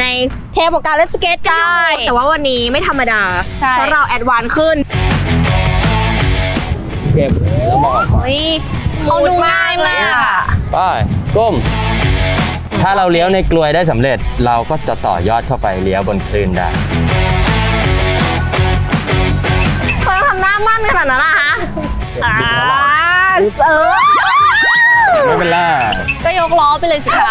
ในเทปของการเล่นสเก็ตกันอยู่แต่ว่าวันนี้ไม่ธรรมดา ใช่ เพราะเราแอดวานซ์ขึ้นเก็บสมองเฮ้ยเขาดูง่ายมากอะไปก้ม ถ้าเราเลี้ยวในกลวยได้สำเร็จ เราก็จะต่อยอดเข้าไปเลี้ยวบนคลื่นได้เธอทำหน้ามั่นขนาดนั้นนะฮะอ่าเออไม่เป็นไร ก็ยกล้อไปเลยสิคะ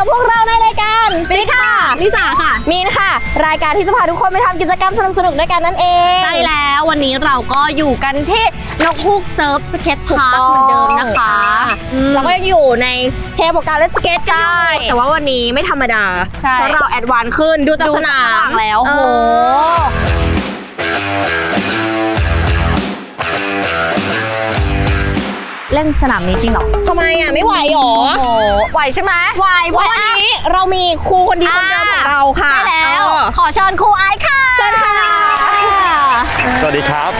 กับพวกเราในรายการฟิตค่ะ ลิสาค่ะ มีนค่ะ รายการที่จะพาทุกคนไปทำกิจกรรมสนุกๆด้วยกันนั่นเอง ใช่แล้ววันนี้เราก็อยู่กันที่นกฮูกเซิร์ฟสเก็ตพาร์คเหมือนเดิมนะคะอืมแล้วก็ยังอยู่ในเทปของการเล่นสเก็ตกันอยู่แต่ว่าวันนี้ไม่ธรรมดาใช่เพราะเราแอดวานซ์ขึ้นดูจากดูสนามหนังแล้วเอโหอ เล่นสนามนี้จริงเหรอทำไมอะไม่ไหวหรอโอ้โหไหวใช่ไหมไหวเพราะวันนี้เรามีครูคนดีคนเดิมของเราค่ะใช่แล้วเออขอเชิญครูไอซ์ค่ะเชิญค่ะ สวัสดีครับ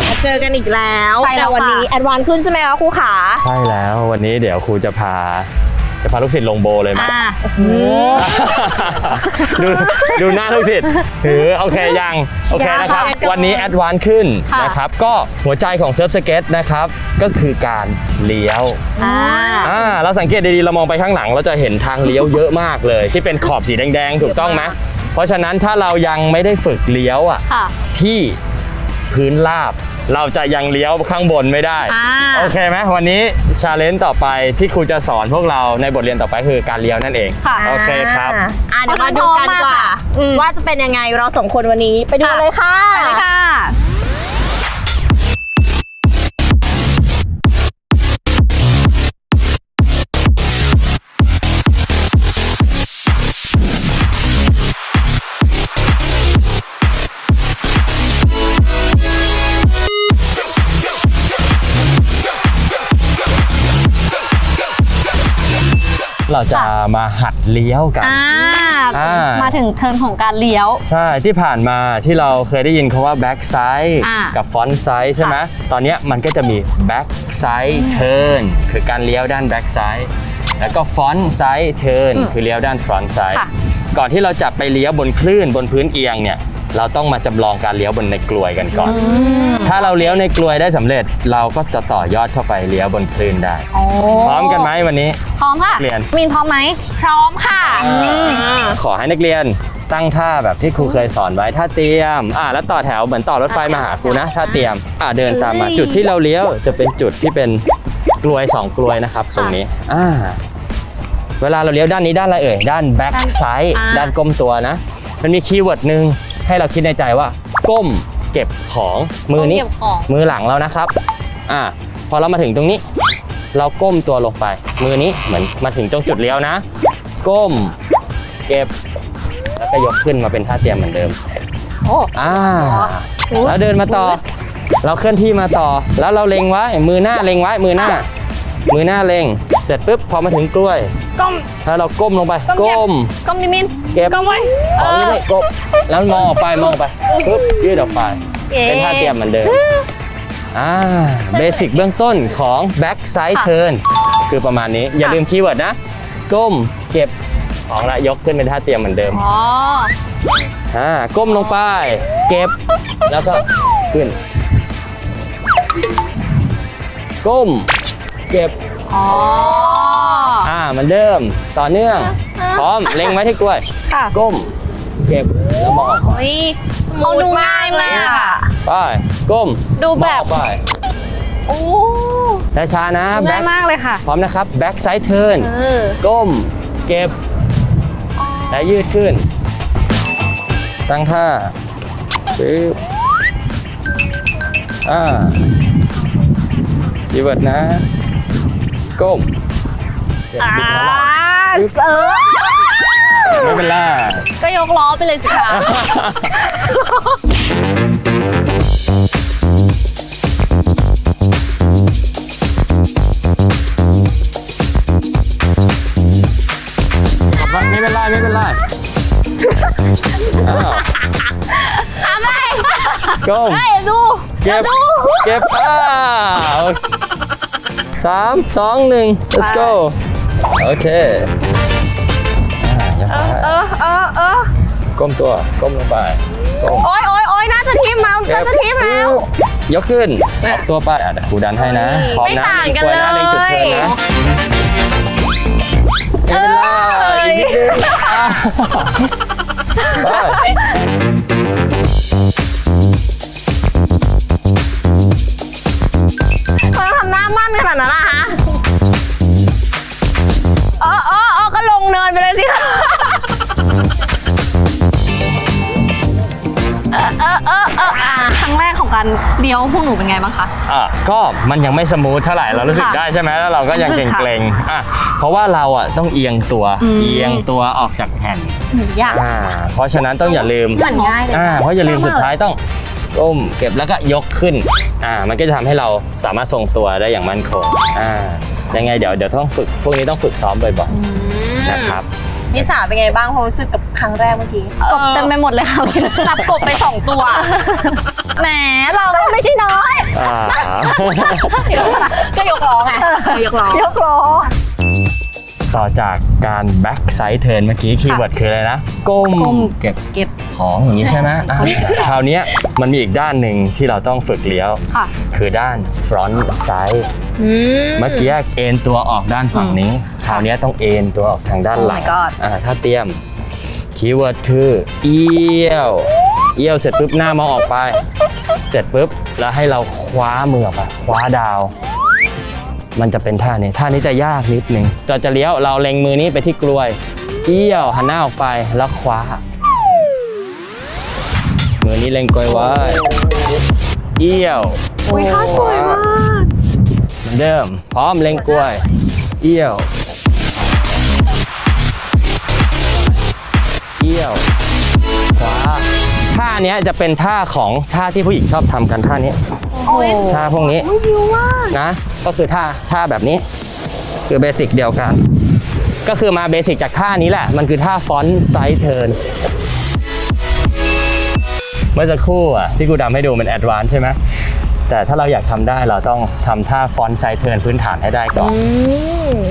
มาเจอกันอีกแล้วใช่แล้วแต่วันนี้ค่ะแอดวานซ์ขึ้นใช่ไหมคะครูขา ใช่แล้ววันนี้เดี๋ยวครูจะพา จะพาลูกศิษย์ลงโบเลยมั้ยอ่าดูดูหน้าลูกศิษย์ถือโอเคยังโอเคนะครับวันนี้แอดวานซ์ขึ้นค่ะ นะครับ ก็หัวใจของเซิร์ฟสเก็ตนะครับ ก็คือการเลี้ยว อ่า อ่าเราสังเกตดีๆ เรามองไปข้างหลัง เราจะเห็นทางเลี้ยวเยอะมากเลย ที่เป็นขอบสีแดงๆ ถูกต้องไหมเพราะฉะนั้นถ้าเรายังไม่ได้ฝึกเลี้ยวอะค่ะ ที่พื้นราบ เราจะยังเลี้ยวข้างบนไม่ได้ อ่า โอเคไหมวันนี้ชาเลนจ์ต่อไปที่ครูจะสอนพวกเราในบทเรียนต่อไปคือการเลี้ยวนั่นเอง ค่ะโอเคครับ อะเดี๋ยวมาดูกันดีกว่าอืมว่าจะเป็นยังไงเราสองคนวันนี้ไปดูกันค่ะ เลยค่ะ ไปเลยค่ะ เราจะมาหัดเลี้ยวกันอ่าอ่า มาถึงเทิร์นของการเลี้ยว ใช่ที่ผ่านมาที่เราเคยได้ยินคาว่า back side อ่ากักับ front side ใช่ไหมตอนเนี้ยมันก็จะมี back side turn คือการเลี้ยวด้าน back side แล้วก็ front side turn อืมคือเลี้ยวด้าน front side ค่ะก่อนที่เราจะไปเลี้ยวบนคลื่นบนพื้นเอียงเนี่ย เราต้องมาจำลองการเลี้ยวบนในกลวยกันก่อน ถ้าเราเลี้ยวในกลวยได้สำเร็จ เราก็จะต่อยอดเข้าไปเลี้ยวบนคลื่นได้โอ้พร้อมกันไหมวันนี้ พร้อมค่ะเรียนมีนพร้อมไหมพร้อมค่ะขอให้นักเรียนตั้งท่าแบบที่ครูเคยสอนไว้ท่าเตรียม อ่าแล้วต่อแถวเหมือนต่อรถไฟมาหาครูนะท่าเตรียม อ่าเดินตามมาเอ้ยจุดที่เราเลี้ยวจะเป็นจุดที่เป็นกลวยสองกลวยนะครับ ตรงนี้อ่าเวลาเราเลี้ยวด้านนี้ด้านอะไรเอ่ยด้าน back side อ่าด้านก้มตัวนะ มันมีคีย์เวิร์ดหนึ่ง ให้เราคิดในใจว่า ก้มเก็บของมือนี้เก็บของ มือหลังเรานะครับ อ่า พอเรามาถึงตรงนี้ เราก้มตัวลงไป มือนี้เหมือนมาถึงตรงจุดเลี้ยวนะ ก้ม เก็บ แล้วก็ยกขึ้นมาเป็นท่าเตรียมเหมือนเดิม โอ้อ่าโอ้แล้วเดินมาต่อ เราเคลื่อนที่มาต่อ แล้วเราเล็งไว้ มือหน้าเล็งไว้ มือหน้า มือหน้าเล็ง เสร็จปุ๊บพอมาถึงกล้วย ก้ม แล้วเราก้มลงไป ก้มก้มเก็บก้มดิมิน เก็บก้มไว้ของนี่นี่ก้มแล้วมองออกไปมองออกไปปุ๊บยืดออกไป เป็นท่าเตรียมเหมือนเดิมอ่าเบสิกเบื้องต้นของ back side ค่ะ turn คือประมาณนี้อย่าลืมคีย์เวิร์ดนะ ก้มเก็บของละยกขึ้นเป็นท่าเตรียมเหมือนเดิมอ๋ออ่าก้มลงไป เก็บแล้วก็ขึ้น ก้ม เก็บอ๋ออ่าเหมือนเดิมต่อเนื่อง พร้อมเล็งไว้ที่กล้วย ค่ะก้ม เก็บแล้วมองออกไปเฮ้ยเขาดูง่ายมากอะ ไปก้มดูแบบ มองออกไปโอ้ช้าๆนะง่าย back มากเลยค่ะ พร้อมนะครับ back side turn เออ ก้ม เก็บ และยืดขึ้น ตั้งท่าปึ๊บอ่าคีย์เวิร์ดนะ ก้มเก็บอ่าบิดเท่าไห ร่เออ ไม่เป็นไรก็ยกล้อไปเลยสิคะ ไม่เป็นไรไม่เป็นไรอ้าวทำไมก้มเฮ้ยดูเก็บเก็บอ่าโอเคสามสองหนึ่ง let's go โอเคอ่ายกเอไปอเออเออเออก้มตัวก้มลงไปก้ม โอ๊ยโอ๊ยโอ๊ยน่าจะทิ่มแล้วน่าจะทิ่มแล้ว ยกขึ้นออกตัวไปอะเดี๋ยวครูดันให้นะพร้อมนะไม่ต่างกันกวนะเลยเล็งจุดเทิร์นนะไม่เป็นไรอีกนิดนึงอะไป ลี้ยวพวกหนูเป็นไงบ้างคะ อะก็มันยังไม่สมูทเท่าไหร่เรารู้สึกค่ะได้ใช่ไหมแล้วเราก็ยังรู้สึกค่ะเกรงๆอะเพราะว่าเราอะต้องเอียงตัวอืม เอียงตัวออกจากแผ่นหนูอยากอ่าเพราะฉะนั้นต้องอย่าลืมเหมือนง่ายเลยอ่าเพราะอย่าลืมสุดท้ายต้องก้มเก็บแล้วก็ยกขึ้นอ่ามันก็จะทำให้เราสามารถทรงตัวได้อย่างมั่นคงอ่ายังไงเดี๋ยวเดี๋ยวต้องฝึกพวกนี้ต้องฝึกซ้อมบ่อยๆนะครับ นิสาเป็นไงบ้างความรู้สึกกับครั้งแรกเมื่อกี้กบเต็มไปหมดเลยค่ะจับกบไปสองตัว แหมเราก็ไม่ใช่น้อย อ่า ก็ยกล้อไงยกล้อ ยกล้อ ต่อจากการ back side turn เมื่อกี้คีย์เวิร์ดคืออะไรนะ ก้มก้ม เก็บเก็บ ของอย่างนี้ใช่ไหมอะคราวเนี้ยมันมีอีกด้านหนึ่งที่เราต้องฝึกเลี้ยว ค่ะคือด้าน front side เมื่อกี้เอ็นตัวออกด้านฝั่งนี้ คราวนี้ต้องเอ็นตัวออกทางด้านหลัง Oh my god อ่าถ้าเตรียม คีย์เวิร์ดคือเอี้ยว เอี้ยวเสร็จปุ๊บหน้ามองออกไป เสร็จปุ๊บแล้วให้เราคว้ามือออกไปคว้าดาว มันจะเป็นท่านี้ท่านี้จะยากนิดนึงเราจะเลี้ยวเราเล็งมือนี้ไปที่กลวย เอี้ยวหันหน้าออกไปแล้วคว้า มือนี้เล็งกลวยไว้ เอี้ยวอุ้ยท่าสวยมากเหมือนเดิม พร้อมเล็งกล้วย เอี้ยว เอี้ยวขวาท่าเนี้ยจะเป็นท่าของท่าที่ผู้หญิงชอบทำกันท่านี้ โอ้ยท่าพวกนี้วิวมากนะ ก็คือท่าท่าแบบนี้ คือเบสิกเดียวกัน ก็คือมาเบสิกจากท่านี้แหละ มันคือท่าฟอนต์ไซส์เทิร์นเมื่อสักครู่อะที่กูดำให้ดูมันแอดวานซ์ใช่ไหมแต่ถ้าเราอยากทำได้เราต้องทำท่าฟอนต์ไซส์เทิร์นพื้นฐานให้ได้ก่อน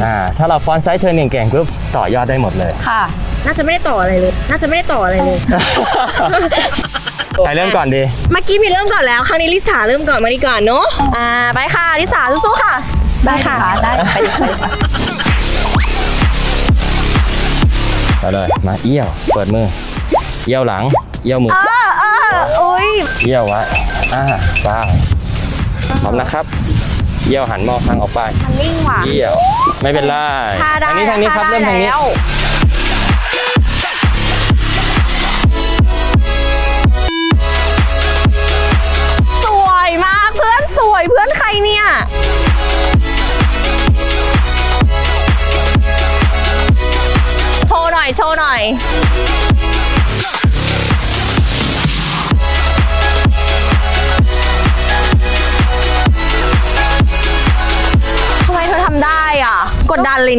อ่าถ้าเราฟอนต์ไซส์เทิร์นเก่งๆปุ๊บต่อยอดได้หมดเลย ค่ะ น่าจะไม่ได้ต่ออะไรเลย น่าจะไม่ได้ต่ออะไรเลย ใครเริ่มก่อนดี เมื่อกี้มีเริ่มก่อนแล้ว ครั้งนี้ลิสาเริ่มก่อนมาดีก่อนเนาะ อ่า ไปค่ะ ลิสาสู้ๆค่ะ ได้ค่ะ ได้ไปดิไปดิไปเลยมาเอี้ยว เปิดมือ เอี้ยวหลัง เอี้ยวมือ เออเอออุ้ยเอี้ยวไว้อ่าไปพร้อมนะครับ เอี้ยวหันมองทางออกไปมันนิ่งว่ะเอี้ยว ไม่เป็นไรท่าได้ทางนี้ทางนี้ครับท่เริ่มทางนี้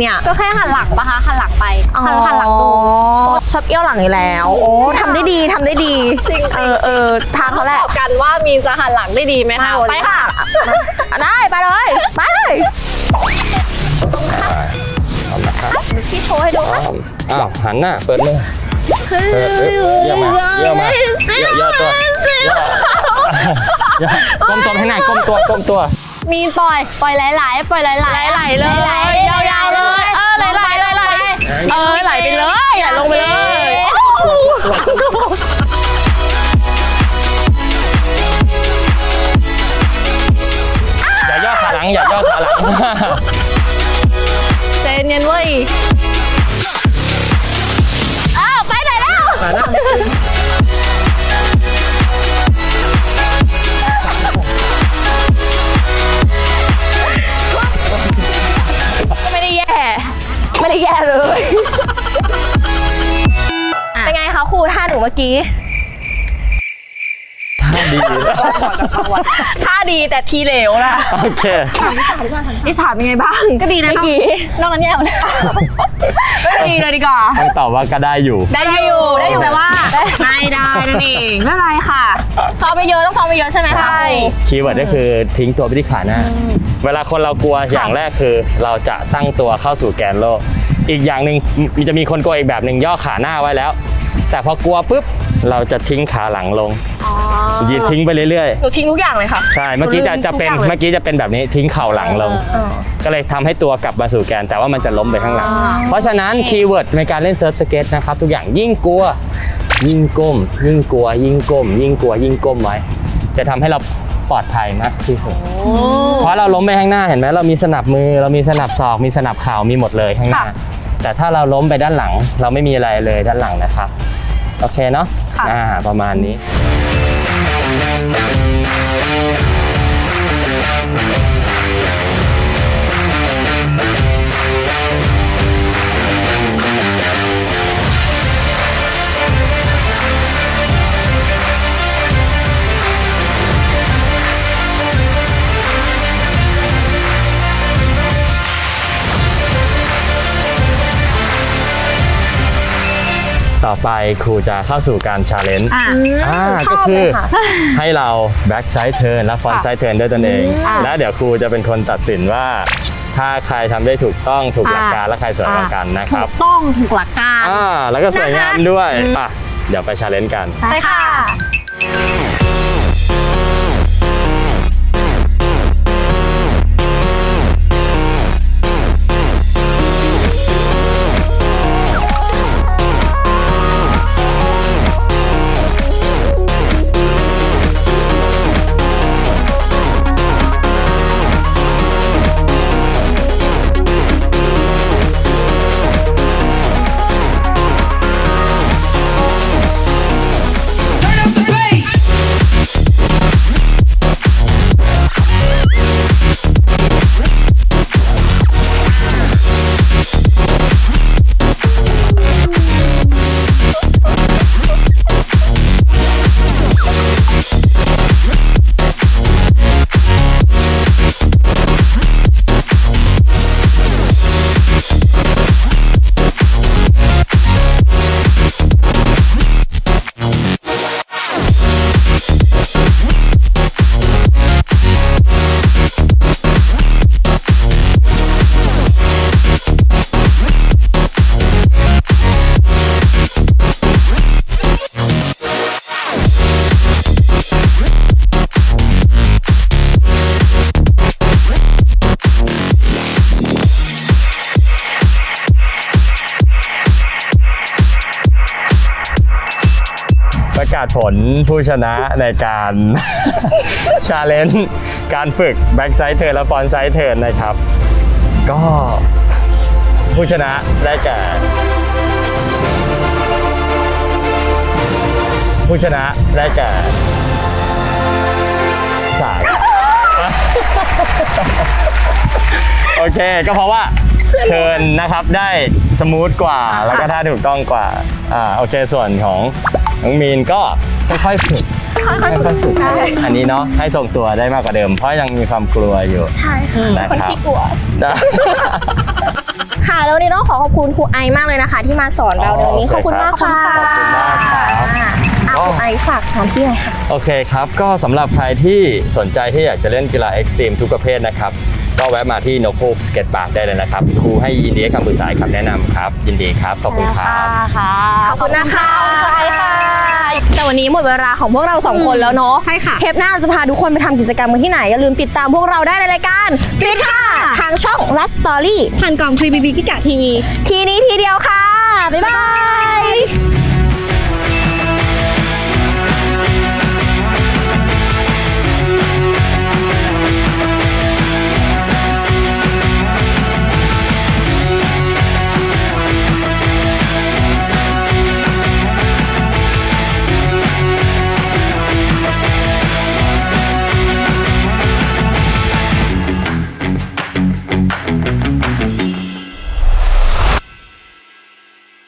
เลยเนี่ย ก็แค่หันหลังปะคะหันหลังไปหันหันหลังดูชอบเอี้ยวหลังอยู่แล้ว โอ้ทำได้ดีทำได้ดีเออเออทางเขาแหละบอกกันว่ามีนจะหันหลังได้ดีไหมคะไปค่ะอะได้ไปเลยไปเลยพร้อมนะครับพี่โชว์ให้ดูพร้อมอ้าวหันหน้าเปิดมือเปิดปึ๊บเยี่ยมมาเยี่ยมมาเยี่ยมย่อตัวย่อย่อก้มตัวให้หน่อยก้มตัวก้มตัว มีนปล่อย ปล่อยไหลๆปล่อยไหลๆไหลๆเลยไหลๆยาวๆเลย แย่เลย เป็นไงคะครูท่าหนูเมื่อกี้ ท่าดีท่าดีแต่ทีเหลวนะโอเคนิสาเป็นไงบ้าง ก็ดีนะเมื่อกี้นอกนั้นแย่หมดเลยไม่ดีเลยดีกว่าต้องตอบว่าก็ได้อยู่ ได้อยู่ ได้อยู่แปลว่าไม่ไม่ได้นั่นเองไม่เป็นไรค่ะซ้อมไปเยอะต้องซ้อมไปเยอะใช่ไหมคะใช่คีย์เวิร์ดก็คือทิ้งตัวไปที่ขาหน้า เวลาคนเรากลัวอย่างแรกคือ เราจะตั้งตัวเข้าสู่แกนโลก อีกอย่างหนึ่งมันจะมีคนกลัวอีกแบบหนึ่งย่อขาหน้าไว้แล้ว แต่พอกลัวปุ๊บเราจะทิ้งขาหลังลงอ๋อยีทิ้งไปเรื่อยหนูทิ้งทุกอย่างเลยค่ะๆใช่เมื่อกี้จะจะเป็นทุกอย่างเลยเมื่อกี้จะเป็นแบบนี้ทิ้งเข่าหลังลงอ๋อก็เลยทำให้ตัวกลับมาสู่แกนแต่ว่ามันจะล้มไปข้างหลังเพราะฉะนั้นคีย์เวิร์ดในการเล่นเซิร์ฟสเก็ตนะครับ ทุกอย่างยิ่งกลัว ยิ่งก้ม ยิ่งกลัว ยิ่งก้ม ยิ่งกลัว ยิ่งก้มไว้ จะทำให้เราปลอดภัยมากที่สุดโอ้เพราะเราล้มไปข้างหน้าเห็นไหมเรามีสนับมือเรามีสนับศอกมีสนับเข่ามีหมดเลยข้างหน้า แต่ถ้าเราล้มไปด้านหลัง เราไม่มีอะไรเลยด้านหลังนะครับ โอเคเนาะค่ะอ่าประมาณนี้ ต่อไปครูจะเข้าสู่การชาเลนจ์อะ อ่าชก็อบคืเลอยค่ะ ให้เรา back side turn และ front side turn ด้วยตนเอง อ่าแล้วเดี๋ยวครูจะเป็นคนตัดสินว่า ถ้าใครทำได้ถูกต้องถูกหลักการและใครสวยกว่ากันนะคถูรับกต้องถูกหลักการ อ่าแล้วก็สวยงามนะคะด้วยอะ เดี๋ยวไปชาเลนจ์กันใช่ค่ะาศผลผู้ชนะในการ ชาเลนจ์การฝึก back side turn และ front side turn นะครับ ก็ผู้ชนะได้แก่ ผู้ชนะได้แก่สาย โอเค ก็เพราะว่าเชิญนะครับได้สมูทกว่าแล้วก็ท่าถูกต้องกว่าอ่าโอเคส่วนของ น้องมีนก็ค่อยๆฝึกค่อยๆฝึกอันนี้เนาะให้ส่งตัวได้มากกว่าเดิม เพราะยังมีความกลัวอยู่ใช่ค่ะนะคนครับขี้กลัวนะค่ะ แล้ววันนี้ต้องขอขอบคุณครูไอมากเลยนะคะ ที่มาสอนเราในวันนี้อ๋อขอบคุณมากค่ะขอบคุณมากครับอะอะครูไอฝากสถานที่หน่อยค่ะ โอเคครับ ก็สำหรับใครที่สนใจที่อยากจะเล่นกีฬาเอ็กซ์ตรีมทุกประเภทนะครับ ก็แวะมาที่นกฮูกสเก็ตบาร์ได้เลยนะครับครูให้ยินดีให้คำปรึกษาให้คำแนะนำครับ ยินดีครับ ขอบคุณครับ ค่ะ ขอบคุณนะคะครูไอค่ะ แต่วันนี้หมดเวลาของพวกเราสองคนแล้วเนาะใช่ค่ะเทปหน้าเราจะพาทุกคนไปทำกิจกรรมกันที่ไหน อย่าลืมติดตามพวกเราได้ในรายการฟิตค่ะ ทางช่อง Last Story ผ่านกล่องทรีบีบีกิกะทีวี ทีนี้ทีเดียวค่ะ บ๊ายบาย